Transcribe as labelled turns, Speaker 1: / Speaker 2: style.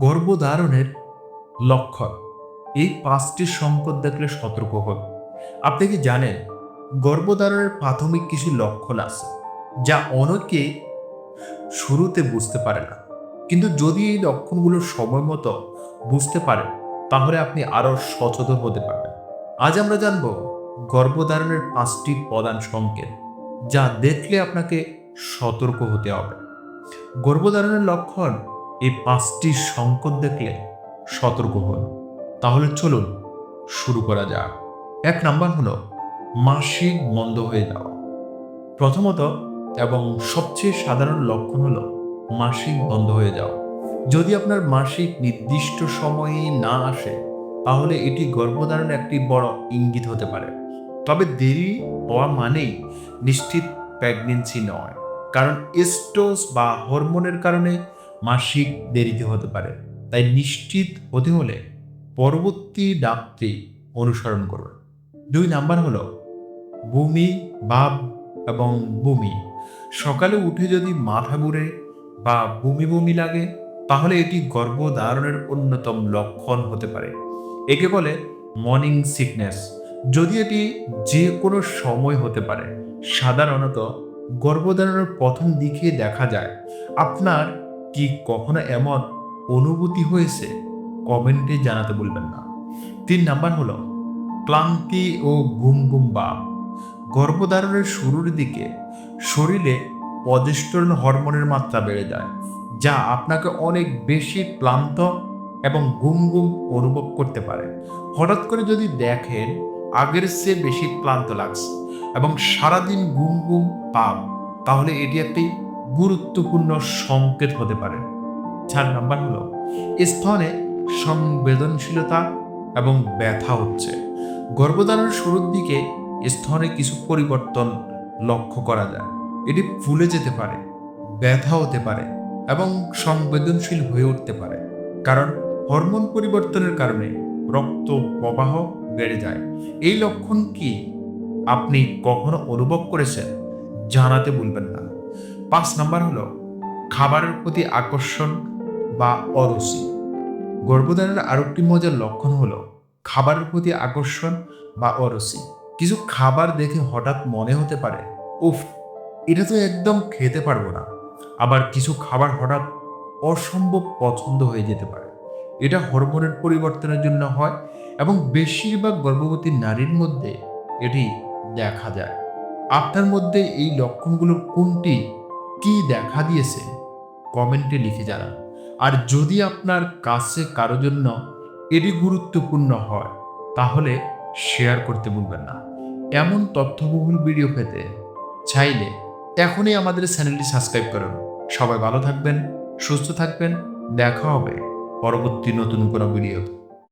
Speaker 1: গর্ভধারণের লক্ষণ। এই পাঁচটি সংকট দেখলে সতর্ক হন। আপনি কি জানেন, গর্ভধারণের প্রাথমিক কিছু লক্ষণ আছে, যা অনেকে শুরুতে বুঝতে পারে না। কিন্তু যদি এই লক্ষণগুলো সময় মতো বুঝতে পারেন, তাহলে আপনি আরও সচেতন হতে পারবেন। আজ আমরা জানব গর্ভধারণের পাঁচটি প্রধান সংকেত, যা দেখলে আপনাকে সতর্ক হতে হবে। গর্ভধারণের লক্ষণ এই পাঁচটি সংকট দেখলে সতর্ক হন। তাহলে চলুন শুরু করা যাক। এক নাম্বার হলো, মাসিক বন্ধ হয়ে যাওয়া। প্রথমত এবং সবচেয়ে সাধারণ লক্ষণ হলো, মাসিক বন্ধ হয়ে যাওয়া। যদি আপনার মাসিক নির্দিষ্ট সময়ে না আসে, তাহলে এটি গর্ভধারণের একটি বড় ইঙ্গিত হতে পারে। তবে দেরি হওয়া মানেই নিশ্চিত প্রেগনেন্সি নয়। কারণ এস্টোস বা হরমোনের কারণে মাসিক দেরিতে হতে পারে। তাই নিশ্চিত হতে হলে পরবর্তী ডাকটি অনুসরণ করুন। দুই নাম্বার হলো বমি ভাব এবং বমি সকালে উঠে যদি মাথা ঘুরে বা বমি বমি লাগে, তাহলে এটি গর্ভধারণের অন্যতম লক্ষণ হতে পারে। একে বলে মর্নিং সিকনেস। যদি এটি যে কোনো সময় হতে পারে, সাধারণত গর্ভধারণের প্রথম দিকে দেখা যায়। আপনার কি কখনো এমন অনুভূতি হয়েছে? কমেন্টে জানাতে বলবেন না। তিন নাম্বার হলো, ক্লান্তি ও গুম গুম ভাব। গর্ভধারণের শুরুর দিকে শরীরে পজেস্টরন হরমোনের মাত্রা বেড়ে যায়, যা আপনাকে অনেক বেশি ক্লান্ত এবং ঘুম ঘুম অনুভব করতে পারে। হঠাৎ করে যদি দেখেন, আগের চেয়ে বেশি ক্লান্ত লাগছে এবং সারাদিন ঘুম ঘুম পাপ তাহলে এটি একটি গুরুত্বপূর্ণ সংকেত হতে পারে। চার নাম্বার হলো স্তনে সংবেদনশীলতা এবং ব্যথা হচ্ছে। গর্ভধারণের শুরুর দিকে স্তনে কিছু পরিবর্তন লক্ষ্য করা যায়। এটি ফুলে যেতে পারে, ব্যথা হতে পারে এবং সংবেদনশীল হয়ে উঠতে পারে। কারণ হরমোন পরিবর্তনের কারণে রক্ত প্রবাহ বেড়ে যায়। এই লক্ষণ কি আপনি কখনো অনুভব করেছেন? জানাতে ভুলবেন না। পাঁচ নাম্বার হলো খাবারের প্রতি আকর্ষণ বা অরুচি। গর্ভধারণের আরেকটি মজার লক্ষণ হলো খাবারের প্রতি আকর্ষণ বা অরুচি। কিছু খাবার দেখে হঠাৎ মনে হতে পারে, উফ, এটা তো একদম খেতে পারব না। আবার কিছু খাবার হঠাৎ অসম্ভব পছন্দ হয়ে যেতে পারে। এটা হরমোনের পরিবর্তনের জন্য হয় এবং বেশিরভাগ গর্ভবতী নারীর মধ্যে এটি দেখা যায়। আপনার মধ্যে এই লক্ষণগুলোর কোনটি কি দেখা দিয়েছে, কমেন্টে লিখে জানান। আর যদি আপনার কাছে কারও জন্য এটি গুরুত্বপূর্ণ হয়, তাহলে শেয়ার করতে ভুলবেন না। এমন তথ্যবহুল ভিডিও পেতে চাইলে এখনই আমাদের চ্যানেলটি সাবস্ক্রাইব করুন। সবাই ভালো থাকবেন, সুস্থ থাকবেন, দেখা হবে পরবর্তী নতুন কোনো ভিডিও